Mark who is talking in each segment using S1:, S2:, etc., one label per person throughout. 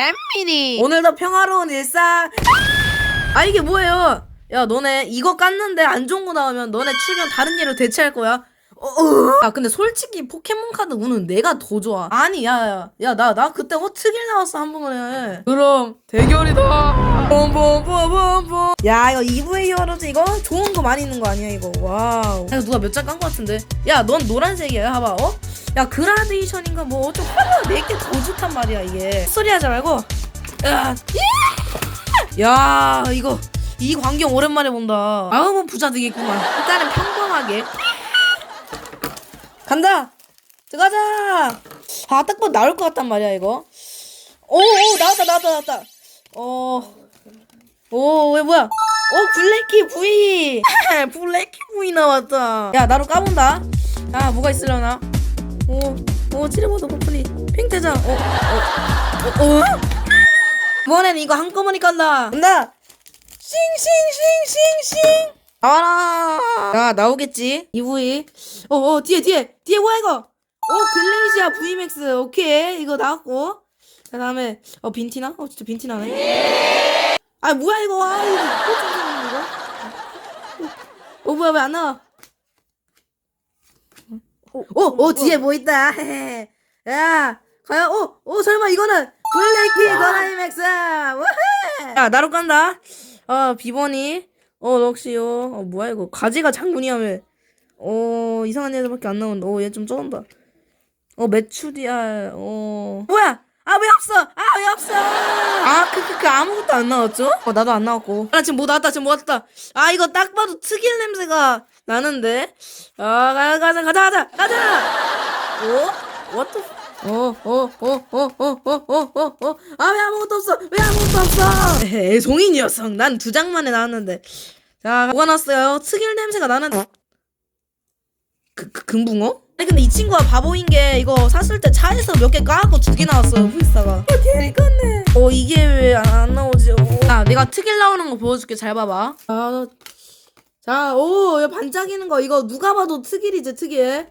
S1: 잼민이
S2: 오늘도 평화로운 일상. 아 이게 뭐예요? 야 너네 이거 깠는데 안 좋은 거 나오면 너네 출연 다른 예로 대체할 거야. 어, 어. 아 근데 솔직히 포켓몬 카드 우는 내가 더 좋아. 아니 야야 야 나 나 그때 허트길 나왔어 한 번에. 그럼 대결이다. 봄봄봄봄봄. 야 이거 2부의 히어로즈 이거 좋은 거 많이 있는 거 아니야 이거. 와우. 야, 누가 몇 장 깐 거 같은데. 야 넌 노란색이야. 봐봐 어? 야 그라데이션인가? 뭐 어쩌고 내게 더 좋단 말이야 이게. 소리 하지 말고. 야. 야 이거 이 광경 오랜만에 본다. 마음은 부자 되겠구만. 일단은 평범하게. 간다! 들어가자! 아딱 봐도 나올 것 같단 말이야 이거. 오오 나왔다 나왔다 나왔다. 어오왜 뭐야? 오 블랙키 V 블랙키 V 나왔다. 야 나로 까본다. 야 뭐가 있으려나 오오 찌르모도 버플리 팽태장 어어어 어, 어, 어? 이번엔 이거 한꺼번에 깐다. 간다. 싱싱싱싱싱. 나와라. 야 나오겠지. EV 어어 뒤에 뒤에 뒤에 뭐야 이거? 오 글레이시아 VMAX 오케이. 이거 나왔고. 그 다음에 어 빈티나? 어 진짜 빈티나네. 아 뭐야 이거? 아 이거 이거? 어 뭐야 왜 안 나와 오 오 뒤에 뭐 있다. 야 과연 오 오 설마 이거는 블랙키 도라이맥스. 야 나로 간다. 어 비번이. 어 역시요 어 뭐야 이거. 가지가 장군이야 왜 어 이상한 애들밖에 안 나온다. 어 얘 좀 쩐다. 어 매출이야 어. 뭐야? 아 왜 없어 아왜 없어 아크크크 아무것도 안 나왔죠? 어 나도 안 나왔고. 아 지금 뭐 나왔다 지금 뭐 나왔다. 아 이거 딱 봐도 특이한 냄새가 나는데. 아 가자 가자 가자 가자 가자! 어? What the 어, 어 어 어 어 어 어 어 어 아 왜 아무것도 없어? 왜 아무것도 없어? 애송이 녀석 난 두 장만에 나왔는데. 자 뭐가 났어요? 특이한 냄새가 나는. 그, 그 금붕어? 아니 근데 이 친구가 바보인 게 이거 샀을 때 차에서 몇 개 까갖고 두 개 나왔어요 후이사가 개리 껐네 어 이게 왜 안 나오지 어. 야 내가 특일 나오는 거 보여줄게 잘 봐봐 아, 자오 반짝이는 거 이거 누가 봐도 특일이지 특일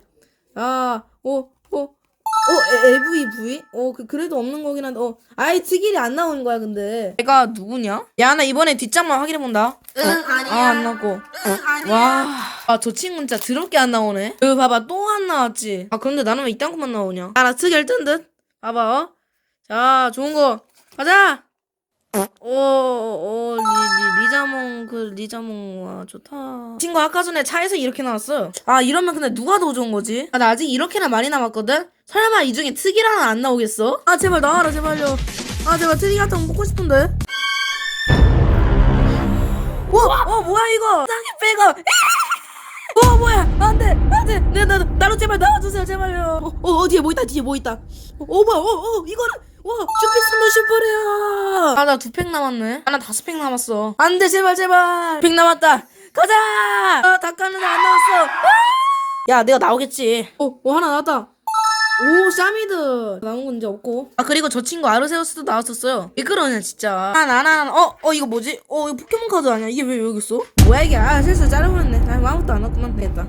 S2: 자오오 어, 에- LVV? 어, 그, 그래도 없는 거긴 한데, 어, 아예 특일이 안 나오는 거야, 근데. 얘가 누구냐? 야, 나 이번에 뒷장만 확인해 본다. 응, 아니야. 아, 안 나고. 응, 아니야. 와. 아, 저 친구 진짜 더럽게 안 나오네. 여기 봐봐, 또 안 나왔지. 아, 그런데 나는 왜 이딴 것만 나오냐? 아, 나 특일 뜬 듯? 봐봐, 어? 자, 좋은 거. 가자! 어, 어, 리, 리, 리자몽, 그, 리자몽, 와, 좋다. 친구 아까 전에 차에서 이렇게 나왔어. 아, 이러면 근데 누가 더 좋은 거지? 아, 나 아직 이렇게나 많이 남았거든? 설마 이 중에 특이라는 안 나오겠어? 아, 제발 나와라, 제발요. 아, 제발 특이 같은 거 먹고 싶은데? 와, 어, 뭐야, 이거? 땅에 빼가. 어, 뭐야? 안 돼, 안 돼. 내, 나, 나로 제발 나와주세요, 제발요. 어, 어, 어, 뒤에 뭐 있다, 뒤에 뭐 있다. 어, 어 뭐야, 어, 어, 이거는. 와, 슈피스노 슈퍼레어. 아, 나 두 팩 남았네. 아, 나 다섯 팩 남았어. 안 돼, 제발, 제발. 팩 남았다. 가자! 아, 다 깠는데 안 나왔어. 아! 야, 내가 나오겠지. 어, 어, 하나 나왔다. 오 샤미드. 나온 건 이제 없고. 아 그리고 저 친구 아르세우스도 나왔었어요. 왜 그러냐 진짜. 아, 난안한 어? 어 이거 뭐지? 어 이거 포켓몬 카드 아니야? 이게 왜 여기 있어? 뭐야 이게. 아 실수 잘라버렸네. 아 아무것도 안 왔구만 되겠다.